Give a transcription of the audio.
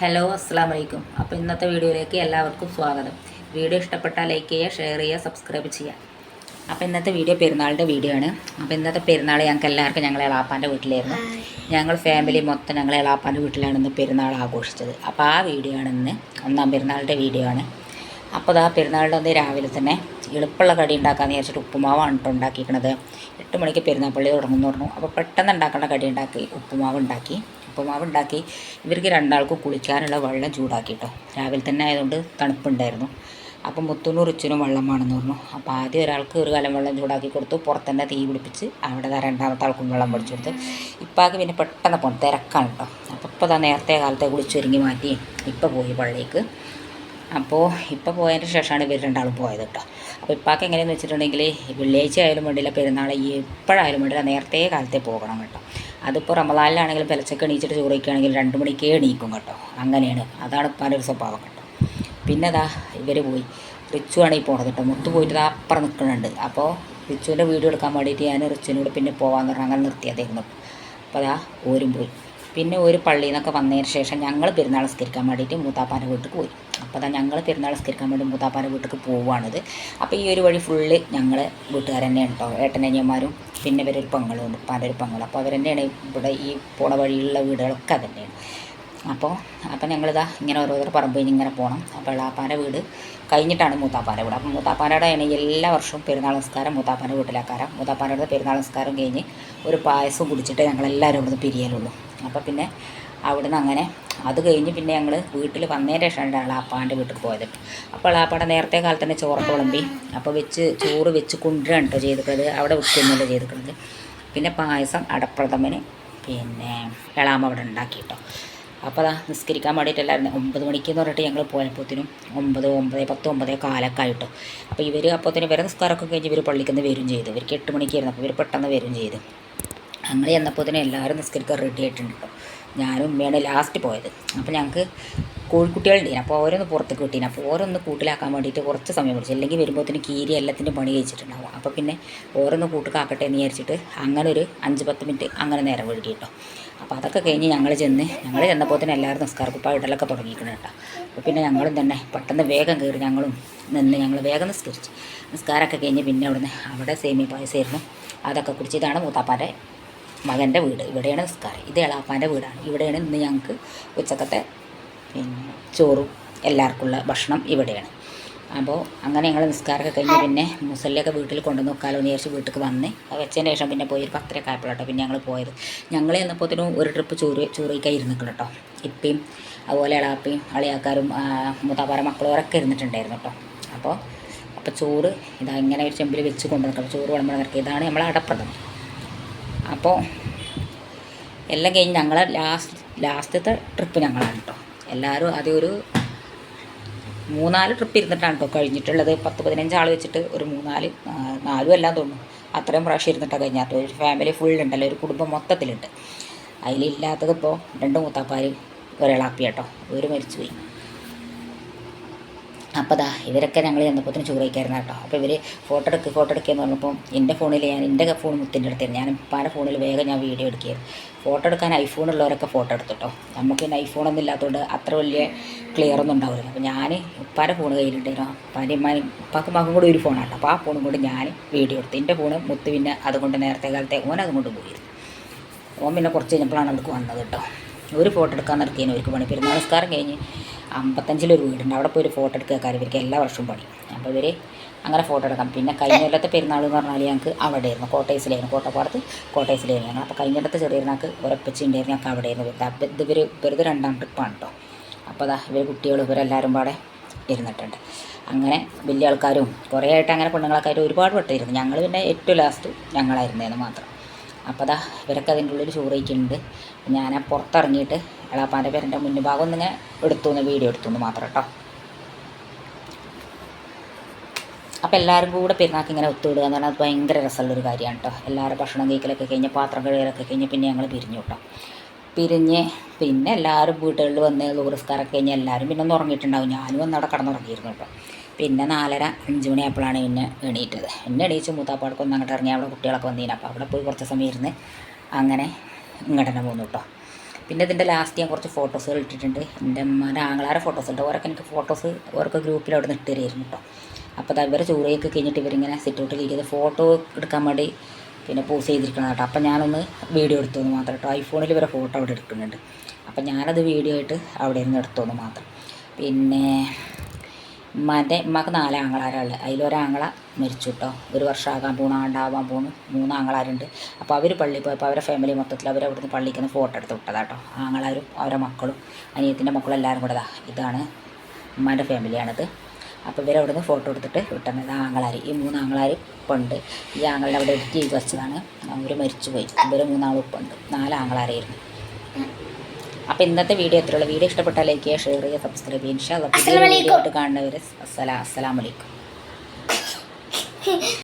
Hello അസ്സാം വലൈക്കും അപ്പോൾ ഇന്നത്തെ വീഡിയോയിലേക്ക് എല്ലാവർക്കും സ്വാഗതം. വീഡിയോ ഇഷ്ടപ്പെട്ടാൽ ലൈക്ക് ചെയ്യുക ഷെയർ ചെയ്യുക സബ്സ്ക്രൈബ് ചെയ്യുക. അപ്പോൾ ഇന്നത്തെ വീഡിയോ പെരുന്നാളിന്റെ വീഡിയോ ആണ്. അപ്പോൾ ഇന്നത്തെ പെരുന്നാൾ ഞങ്ങൾക്ക് എല്ലാവർക്കും ഞങ്ങൾ എളാപ്പാന്റെ വീട്ടിലായിരുന്നു. ഞങ്ങൾ ഫാമിലി മൊത്തം ഞങ്ങൾ എളാപ്പാന്റെ വീട്ടിലാണ് ഇന്ന് പെരുന്നാൾ ആഘോഷിച്ചത്. അപ്പോൾ ആ വീഡിയോ ആണ് ഇന്ന് ഒന്നാം പെരുന്നാളിന്റെ വീഡിയോ ആണ്. അപ്പോൾ ആ പെരുന്നാളിന്റെ ഒന്ന് രാവിലെ തന്നെ എളുപ്പമുള്ള കടി ഉണ്ടാക്കാമെന്ന് വിചാരിച്ചിട്ട് ഉപ്പുമാവാണ് കേട്ടോ ഉണ്ടാക്കിയിരിക്കണത് എട്ട് മണിക്ക് പെരുന്നാൾ പള്ളി തുടങ്ങുന്നു പറഞ്ഞു. അപ്പോൾ പെട്ടെന്ന് ഉണ്ടാക്കേണ്ട കടി ഉണ്ടാക്കി ഉപ്പുമാവ് ഉണ്ടാക്കി. ഉപ്പുമാവ് ഉണ്ടാക്കി ഇവർക്ക് രണ്ടാൾക്കും കുളിക്കാനുള്ള വെള്ളം ചൂടാക്കി കേട്ടോ രാവിലെ തന്നെ ആയതുകൊണ്ട് തണുപ്പുണ്ടായിരുന്നു. അപ്പം മുത്തൂനും റിച്ചിനും വെള്ളം വേണമെന്ന് പറഞ്ഞു. അപ്പോൾ ആദ്യം ഒരാൾക്ക് ഒരു കലം വെള്ളം ചൂടാക്കി കൊടുത്തു. പുറത്തന്നെ തീ പിടിപ്പിച്ച് അവിടെ രണ്ടാമത്തെ ആൾക്കും വെള്ളം പിടിച്ചു കൊടുത്തു. ഇപ്പാക്ക് പിന്നെ പെട്ടെന്ന് പോകണം തിരക്കാണ് കേട്ടോ. അപ്പോൾ ഇപ്പോൾ താ നേരത്തെ കാലത്തെ കുളിച്ചൊരുങ്ങി മാറ്റി ഇപ്പോൾ പോയി പള്ളിക്ക്. അപ്പോൾ ഇപ്പോൾ പോയതിന് ശേഷമാണ് ഇവർ രണ്ടാളും പോയത് കേട്ടോ. അപ്പോൾ ഇപ്പാക്ക് എങ്ങനെയെന്ന് വെച്ചിട്ടുണ്ടെങ്കിൽ വെള്ളിയാഴ്ച ആയാലും വേണ്ടില്ല പെരുന്നാൾ എപ്പോഴായാലും വേണ്ടില്ല നേരത്തെ കാലത്തെ പോകണം കേട്ടോ. അതിപ്പോൾ റമദാനിലാണെങ്കിലും പിലച്ചൊക്കെ എണീച്ചിട്ട് ചോറ് രണ്ട് മണിക്കേ എണീക്കും കേട്ടോ. അങ്ങനെയാണ്. അതാണ് പലൊരു സ്വഭാവം കേട്ടോ. പിന്നെ അതാ ഇവർ പോയി. റിച്ചു ആണ് ഈ പോണത് കേട്ടോ. മുത്ത് പോയിട്ട് ദാ അപ്പുറം നിൽക്കുന്നുണ്ട് അപ്പോൾ റിച്ചുവിന്റെ വീഡിയോ എടുക്കാൻ വേണ്ടിയിട്ട് ഞാൻ റിച്ചുവിനോട് പിന്നെ പോകാമെന്ന് പറഞ്ഞാൽ അങ്ങനെ നിർത്തിയതായിരുന്നു അപ്പോൾ അതാ ഓരും പോയി. പിന്നെ ഒരു പള്ളിയിൽ നിന്നൊക്കെ വന്നതിന് ശേഷം ഞങ്ങൾ പെരുന്നാൾ സ്കരിക്കാൻ വേണ്ടിയിട്ട് മൂത്താപ്പാന്റെ വീട്ടിൽ പോയി. അപ്പോൾ അതാ ഞങ്ങൾ പെരുന്നാൾ സ്കരിക്കാൻ വേണ്ടി മൂത്താപ്പാന്റെ വീട്ടിൽ പോവുകയാണിത് അപ്പോൾ ഈ ഒരു വഴി ഫുള്ള് ഞങ്ങൾ വീട്ടുകാർ തന്നെയാണ് കേട്ടോ ഏട്ടനനിയന്മാരും പിന്നെ ഇവരൊരു പെങ്ങളും ഉണ്ട് ഉപ്പാന്റെ ഒരു പെങ്ങളും. അപ്പോൾ അവർ തന്നെയാണ് ഇവിടെ ഈ പോണ വഴിയിലുള്ള വീടുകളൊക്കെ തന്നെയാണ് അപ്പോൾ അപ്പോൾ ഞങ്ങളിതാ ഇങ്ങനെ ഓരോരുത്തർ പറമ്പ് കഴിഞ്ഞ് ഇങ്ങനെ പോകണം അപ്പോൾ എളാപ്പാന്റെ വീട് കഴിഞ്ഞിട്ടാണ് മൂത്താപ്പാന്റെ വീട്. അപ്പോൾ മൂത്താപ്പാനോടെ ആണ് എല്ലാ വർഷവും പെരുന്നാൾ നമസ്കാരം മൂത്താപ്പാന്റെ വീട്ടിലാക്കാരം മൂത്താപ്പാനോട് പെരുന്നാൾ നമസ്കാരം കഴിഞ്ഞ് ഒരു പായസം കുടിച്ചിട്ട് ഞങ്ങളെല്ലാവരും ഇവിടുന്ന് പിരിയലുള്ളൂ. അപ്പോൾ പിന്നെ അവിടുന്ന് അങ്ങനെ അത് കഴിഞ്ഞ് പിന്നെ ഞങ്ങൾ വീട്ടിൽ വന്നതിന് ശേഷമാണ് എളാപ്പാന്റെ വീട്ടിൽ പോയത്. അപ്പോൾ എളാപ്പാടെ നേരത്തെ കാലത്ത് തന്നെ ചോറ് കുളമ്പി അപ്പോൾ വെച്ച് ചോറ് വെച്ച് കൊണ്ടുവരാണ് കേട്ടോ ചെയ്തിട്ടുള്ളത് അവിടെ വെക്കുന്നില്ല ചെയ്തിട്ടുള്ളത് പിന്നെ പായസം അടപ്രഥമന് പിന്നെ എളാമ അവിടെ ഉണ്ടാക്കി കേട്ടോ അപ്പോൾ അതാ നിസ്കരിക്കാൻ വേണ്ടിയിട്ടല്ലായിരുന്നു ഒമ്പത് മണിക്ക് എന്ന് പറഞ്ഞിട്ട് ഞങ്ങൾ പോയപ്പോഴത്തേനും ഒമ്പത് ഒമ്പത് പത്ത് ഒമ്പത് കാലൊക്കെ ആയിട്ടോ. അപ്പോൾ ഇവർ അപ്പോഴത്തേനും ഇവരെ നിസ്കാരമൊക്കെ കഴിഞ്ഞ് ഇവർ പള്ളിക്കുന്ന് വരും ചെയ്തു. ഇവർക്ക് എട്ട് മണിക്കായിരുന്നു അപ്പോൾ ഇവർ പെട്ടെന്ന് വരും ചെയ്തു. ഞങ്ങൾ ചെന്നപ്പോൾ തന്നെ എല്ലാവരും നിസ്കരിക്കാൻ റെഡി ആയിട്ടുണ്ട് കേട്ടോ ഞാനും ഉമ്മയാണ് ലാസ്റ്റ് പോയത്. അപ്പോൾ ഞങ്ങൾക്ക് കോഴിക്കുട്ടികളുണ്ട് അപ്പോൾ ഓരോന്ന് പുറത്തേക്ക് കിട്ടീന് അപ്പോൾ ഓരോന്ന് കൂട്ടിലാക്കാൻ വേണ്ടിയിട്ട് കുറച്ച് സമയം പിടിച്ചു. അല്ലെങ്കിൽ വരുമ്പോഴത്തേന് കീരി എല്ലാത്തിന്റെ പണി കഴിച്ചിട്ടുണ്ടാവും. അപ്പോൾ പിന്നെ ഓരോന്ന് കൂട്ടുകാക്കട്ടെ എന്ന് വിചാരിച്ചിട്ട് അങ്ങനെ ഒരു അഞ്ച് പത്ത് മിനിറ്റ് അങ്ങനെ നേരം വഴുകി കേട്ടോ അപ്പോൾ അതൊക്കെ കഴിഞ്ഞ് ഞങ്ങൾ ചെന്ന് ഞങ്ങൾ ചെന്നപ്പോൾ തന്നെ എല്ലാവരും നിസ്കാരക്കുപ്പ ഇടലൊക്കെ തുടങ്ങിയിട്ടുണ്ട് കേട്ടോ അപ്പോൾ പിന്നെ ഞങ്ങളും തന്നെ പെട്ടെന്ന് വേഗം കയറി ഞങ്ങളും നിന്ന് ഞങ്ങൾ വേഗം നിസ്കരിച്ചു. നിസ്കാരമൊക്കെ കഴിഞ്ഞ് പിന്നെ അവിടുന്ന് അവിടെ സേമി പായസമായിരുന്നു അതൊക്കെ കുടിച്ച് ഇതാണ് മൂത്താപ്പാന്റെ മകന്റെ വീട്. ഇവിടെയാണ് നിസ്കാരം. ഇത് എളാപ്പാന്റെ വീടാണ്. ഇവിടെയാണ് ഇന്ന് ഞങ്ങൾക്ക് ഉച്ചക്കത്തെ പിന്നെ ചോറും എല്ലാവർക്കുള്ള ഭക്ഷണം ഇവിടെയാണ്. അപ്പോൾ അങ്ങനെ ഞങ്ങൾ നിസ്കാരമൊക്കെ കഴിഞ്ഞ് പിന്നെ മുസല്ലൊക്കെ വീട്ടിൽ കൊണ്ടു വെക്കാലോ എന്ന് വിചാരിച്ച് വീട്ടിൽ വന്ന്. അത് വെച്ചതിന് ശേഷം പിന്നെ പോയി ഒരു പത്തരയൊക്കെ ആയപ്പോഴാട്ടോ പിന്നെ ഞങ്ങൾ പോയത്. ഞങ്ങൾ ചെന്നപ്പോഴത്തേനും ഒരു ട്രിപ്പ് ചോറ് ചോറിക്കായി ഇരുന്നിട്ട് കേട്ടോ. ഇപ്പയും അതുപോലെ ഇളാപ്പയും അളിയാക്കാരും മുത്താപ്പാറ മക്കളും അവരൊക്കെ ഇരുന്നിട്ടുണ്ടായിരുന്നു കേട്ടോ. അപ്പോൾ അപ്പോൾ ചോറ് ഇതാ ഇങ്ങനെ ഒരു ചെമ്പിൽ വെച്ച് കൊണ്ടുവന്നിട്ട് ചോറ് വിളമ്പണം ഇതാണ് നമ്മളെ അടപ്രഥമൻ. അപ്പോൾ എല്ലാം കഴിഞ്ഞ് ഞങ്ങളെ ലാസ്റ്റ് ലാസ്റ്റത്തെ ട്രിപ്പ് ഞങ്ങളാണ് കേട്ടോ എല്ലാവരും ആദ്യം ഒരു മൂന്നാൽ ട്രിപ്പ് ഇരുന്നിട്ടാണ് കേട്ടോ കഴിഞ്ഞിട്ടുള്ളത്. പത്ത് പതിനഞ്ച് ആൾ വെച്ചിട്ട് ഒരു മൂന്നാൽ നാലും എല്ലാം തോന്നുന്നു. അത്രയും പ്രാവശ്യം ഇരുന്നിട്ടാണ് കഴിഞ്ഞാൽ ഒരു ഫാമിലി ഫുൾ ഉണ്ടല്ലോ. ഒരു കുടുംബം മൊത്തത്തിലുണ്ട്. അതിലില്ലാത്തത് ഇപ്പോൾ രണ്ട് മൂത്താപ്പാർ ഒരാളാപ്പി കേട്ടോ ഒരു മരിച്ചുപോയി. അപ്പോൾ ദാ ഇവരൊക്കെ ഞങ്ങൾ ചെന്നപ്പോഴത്തേന് ചോറ് കഴിക്കായിരുന്നു കേട്ടോ. അപ്പോൾ ഇവർ ഫോട്ടോ എടുക്ക് ഫോട്ടോ എടുക്കുകയെന്ന് പറഞ്ഞപ്പോൾ എന്റെ ഫോണിൽ ഞാൻ എന്റെ ഫോൺ മുത്തിന്റെ അടുത്തായിരുന്നു ഞാൻ ഉപ്പാന്റെ ഫോണിൽ വേഗം ഞാൻ വീഡിയോ എടുക്കുകയായിരുന്നു ഫോട്ടോ എടുക്കാൻ ഐഫോൺ ഉള്ളവരൊക്കെ ഫോട്ടോ എടുത്തിട്ടോ നമുക്ക് ഐഫോൺ ഐഫോണൊന്നും ഇല്ലാത്തതുകൊണ്ട് അത്ര വലിയ ക്ലിയർ ഒന്നും ഉണ്ടാവില്ല അപ്പോൾ ഞാൻ പല ഫോൺ കയ്യിലുണ്ടായിരുന്നു ഉപ്പാന്റെ ഉമ്മാനും ഉപ്പാക്കും മകൻ കൂടെ ഒരു ഫോണാട്ടോ അപ്പോൾ ആ ഫോണും കൊണ്ട് ഞാൻ വീഡിയോ എടുത്തു. എന്റെ ഫോണ് മുത്ത് പിന്നെ അതുകൊണ്ട് നേരത്തെ കാലത്തെ ഓൻ അതുകൊണ്ട് പോയിരുന്നു. ഓൻ പിന്നെ കുറച്ച് കഴിഞ്ഞപ്പോഴാണ് അവർക്ക് വന്നത് കേട്ടോ. ഒരു ഫോട്ടോ എടുക്കാൻ നിർത്തിയാണ് അവർക്ക് പണി. പെരുന്നാൾ നമസ്കാരം കഴിഞ്ഞ് അമ്പത്തഞ്ചിലൊരു വീടുണ്ട്. അവിടെ പോയി ഒരു ഫോട്ടോ എടുക്കുക കാര്യം. ഇവർക്ക് എല്ലാ വർഷവും പണി. അപ്പോൾ ഇവർ അങ്ങനെ ഫോട്ടോ എടുക്കാം. പിന്നെ കഴിഞ്ഞ കൊല്ലത്തെ പെരുന്നാൾ എന്ന് പറഞ്ഞാൽ ഞങ്ങൾക്ക് അവിടെ ആയിരുന്നു കോട്ടയസിലായിരുന്നു. കോട്ടപ്പാടത്ത് കോട്ടയസിലായിരുന്നു. അപ്പോൾ കഴിഞ്ഞ കൊല്ലത്തെ ചെറിയനാൾക്ക് ഒരപ്പച്ചി ഉണ്ടായിരുന്നു. ഞങ്ങൾക്ക് അവിടെയായിരുന്നു വരുന്നത് അപ്പോൾ ഇത് ഇവർ വെറുതെ രണ്ടാം ട്രിപ്പാണ് കേട്ടോ അപ്പോൾ അതാ ഇവർ കുട്ടികൾ ഇവരെല്ലാവരും പാടെ ഇരുന്നിട്ടുണ്ട്. അങ്ങനെ വലിയ ആൾക്കാരും കുറേ ആയിട്ട് അങ്ങനെ പെണ്ണുങ്ങളൊക്കെ ഒരുപാട് വട്ടം ഇരുന്നു ഞങ്ങൾ പിന്നെ ഏറ്റവും ലാസ്റ്റ് ഞങ്ങളായിരുന്നേന്ന് മാത്രം. അപ്പോൾ അതാ ഇവരൊക്കെ അതിന്റെ ഉള്ളിൽ ചോറ് കഴിക്കുന്നുണ്ട് ഞാൻ പുറത്തിറങ്ങിയിട്ട് എളാപ്പാന്റെ പേരന്റെ മുൻഭാഗം ഭാഗം ഒന്നിങ്ങനെ എടുത്തു എന്ന് വീഡിയോ എടുത്തു എന്ന് മാത്രം കേട്ടോ. അപ്പോൾ എല്ലാവരും കൂടെ പെരുന്നാൾക്ക് ഇങ്ങനെ ഒത്തുവിടുക എന്ന് പറഞ്ഞാൽ അത് ഭയങ്കര രസമുള്ളൊരു കാര്യമാണ് കേട്ടോ. എല്ലാവരും ഭക്ഷണം കഴിക്കലൊക്കെ കഴിഞ്ഞ് പാത്രം കഴുകലൊക്കെ കഴിഞ്ഞ് പിന്നെ ഞങ്ങൾ പിരിഞ്ഞു കേട്ടോ. പിരിഞ്ഞ് പിന്നെ എല്ലാവരും വീട്ടുകളിൽ വന്ന് ലൂറിസ്കാരൊക്കെ കഴിഞ്ഞ് എല്ലാവരും പിന്നെ ഒന്ന് ഉറങ്ങിയിട്ടുണ്ടാവും. ഞാനും ഒന്ന് അവിടെ കടന്നുറങ്ങിയിരുന്നു കേട്ടോ. പിന്നെ നാലര അഞ്ച് മണിയായപ്പോഴാണ് പിന്നെ എണീറ്റത്. എന്നെ എണീച്ച് മൂത്താപ്പാടൊക്കെ ഒന്ന് അങ്ങോട്ട് ഇറങ്ങി അവിടെ കുട്ടികളൊക്കെ വന്നിരുന്നു അപ്പോൾ അവിടെ പോയി കുറച്ച് സമയം ഇരുന്ന് അങ്ങനെ ഇങ്ങോട്ട് തന്നെ പോന്നു കേട്ടോ. പിന്നെ ഇതിന്റെ ലാസ്റ്റ് ഞാൻ കുറച്ച് ഫോട്ടോസുകൾ ഇട്ടിട്ടുണ്ട്. എന്റെ അമ്മയുടെ ആങ്ങളാരെ ഫോട്ടോസ് ഉണ്ട്. ഓരൊക്കെ എനിക്ക് ഫോട്ടോസ് ഓരൊക്കെ ഗ്രൂപ്പിൽ അവിടെ നിന്ന് ഇട്ട് തരുമായിരുന്നു കേട്ടോ അപ്പോൾ അത് ഇവരെ ചൂറയൊക്കെ കഴിഞ്ഞിട്ട് ഇവരിങ്ങനെ സിറ്റൗട്ടിൽ ഇരിക്കുന്നത്. ഫോട്ടോ എടുക്കാൻ വേണ്ടി പിന്നെ പോസ് ചെയ്തിരിക്കണം കേട്ടോ അപ്പം ഞാനൊന്ന് വീഡിയോ എടുത്തോന്ന് മാത്രം കേട്ടോ ഐഫോണിൽ ഇവരെ ഫോട്ടോ അവിടെ എടുക്കുന്നുണ്ട്. അപ്പം ഞാനത് വീഡിയോ ആയിട്ട് അവിടെ ഇരുന്ന് എടുത്തോന്ന് മാത്രം. പിന്നെ ഉമ്മാന്റെ ഉമ്മക്ക് നാല് ആങ്ങളാരുള്ളത്. അതിലൊരാങ്ങള മരിച്ചു കേട്ടോ ഒരു വർഷമാകാൻ പോണു പോണ ആണ്ടാവാൻ പോകുന്നു മൂന്ന് ആങ്ങളാരുണ്ട്. അപ്പോൾ അവർ പള്ളി പോയപ്പോൾ അവരെ ഫാമിലി മൊത്തത്തിൽ അവർ അവിടുന്ന് പള്ളിക്ക് നിന്ന് ഫോട്ടോ എടുത്ത് വിട്ടതാട്ടോ. ആങ്ങളാരും അവരെ മക്കളും അനിയത്തിന്റെ മക്കളും എല്ലാവരും കൂടെ ഇതാണ് ഉമ്മാന്റെ ഫാമിലിയാണിത് അപ്പോൾ ഇവർ അവിടുന്ന് ഫോട്ടോ എടുത്തിട്ട് വിട്ടുന്നത് ആങ്ങളാർ ഈ മൂന്ന് ആങ്ങളാർ ഉണ്ട്. ഈ ആങ്ങളെ അവിടെ എഡിറ്റ് ചെയ്ത് വെച്ചതാണ്. അവർ മരിച്ചുപോയി. ഇവർ മൂന്നാളും ഇപ്പം ഉണ്ട്. നാല് ആങ്ങളാരായിരുന്നു. അപ്പോൾ ഇന്നത്തെ വീഡിയോ എത്രയുള്ള വീഡിയോ ഇഷ്ടപ്പെട്ടാൽ ലൈക്ക് ചെയ്യുക ഷെയർ ചെയ്യുക സബ്സ്ക്രൈബ് ചെയ്യുക. ഇൻഷാ കാണുന്നവർ അസ്സലാം അസ്സലാമലൈക്കും